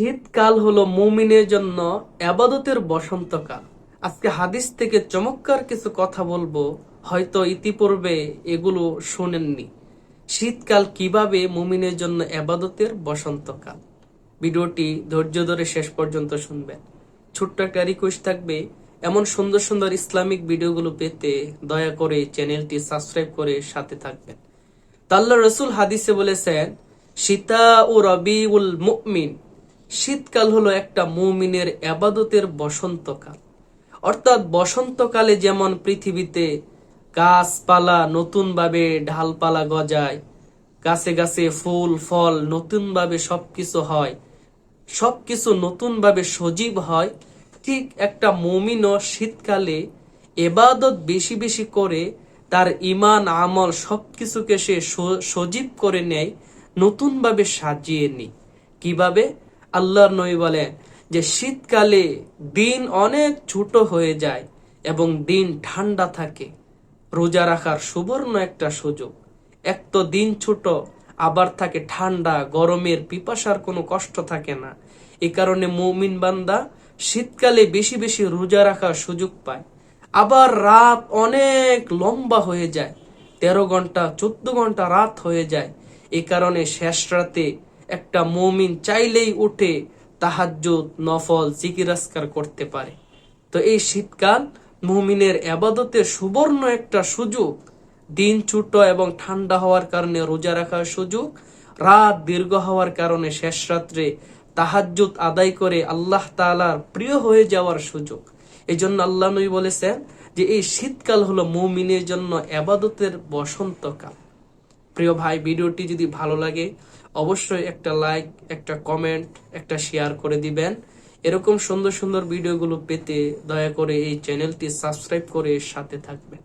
শীতকাল হলো মুমিনের জন্য আবাদতের বসন্তকাল। আজকে হাদিস থেকে চমৎকার কিছু কথা বলব, হয়তো ইতিপূর্বে এগুলো শোনেননি। শীতকাল কীভাবে মুমিনের জন্য আবাদতের বসন্তকাল? ভিডিওটি ধৈর্য ধরে শেষ পর্যন্ত শুনবেন। ছোট্ট একটা রিকোয়েস্ট থাকবে, এমন সুন্দর সুন্দর ইসলামিক ভিডিওগুলো পেতে দয়া করে চ্যানেলটি সাবস্ক্রাইব করে সাথে থাকবেন। তাল্লা রসুল হাদিসে বলেছেন, সীতা ও রবি উল মুমিন। শীতকাল হলো একটা মুমিনের আবাদতের বসন্তকাল। অর্থাৎ বসন্তকালে যেমন পৃথিবীতে গাছপালা নতুনভাবে ঢালপালা গজায়, গাছে গাছে ফুল, ফল নতুনভাবে সবকিছু হয়, সবকিছু নতুনভাবে সজীব হয়, ঠিক একটা মুমিনও শীতকালে এবাদত বেশি বেশি করে তার ইমান আমল সবকিছুকে সে সজীব করে নেয়, নতুনভাবে সাজিয়ে নি কীভাবে? আল্লাহর নবী বলেন যে শীতকালে দিন অনেক ছোট হয়ে যায় এবং দিন ঠান্ডা থাকে। রোজা রাখার সুবর্ণ একটা সুযোগ। এক তো দিন ছোট, আবার থাকে ঠান্ডা, গরমের পিপাসার কোনো কষ্ট থাকে না। এ কারণে মৌমিন বান্দা শীতকালে বেশি বেশি রোজা রাখার সুযোগ পায়। আবার রাত অনেক লম্বা হয়ে যায়, তেরো ঘণ্টা, চোদ্দ ঘণ্টা রাত হয়ে যায়। এ কারণে শেষ রাতে একটা মৌমিন চাইলেই উঠে তাহাজ্জুদ, নফল জিকিরাস্কার করতে পারে। তো এই শীতকাল মুমিনের আবাদতের সুবর্ণ একটা সুযোগ। দিন ছোট এবং ঠান্ডা হওয়ার কারণে রোজা রাখার সুযোগ। রাত দীর্ঘ হওয়ার কারণে শেষ রাত্রে তাহাজ্জুদ আদায় করে আল্লাহ তাআলার প্রিয় হয়ে যাওয়ার সুযোগ। এই জন্য আল্লাহ নবী বলেছেন যে এই শীতকাল হলো মুমিনের জন্য আবাদতের বসন্তকাল। প্রিয় ভাই, ভিডিওটি যদি ভালো লাগে, অবশ্যই একটা লাইক একটা কমেন্ট একটা শেয়ার করে দিবেন। এরকম সুন্দর সুন্দর ভিডিওগুলো পেতে দয়া করে এই চ্যানেলটি সাবস্ক্রাইব করে সাথে থাকবেন।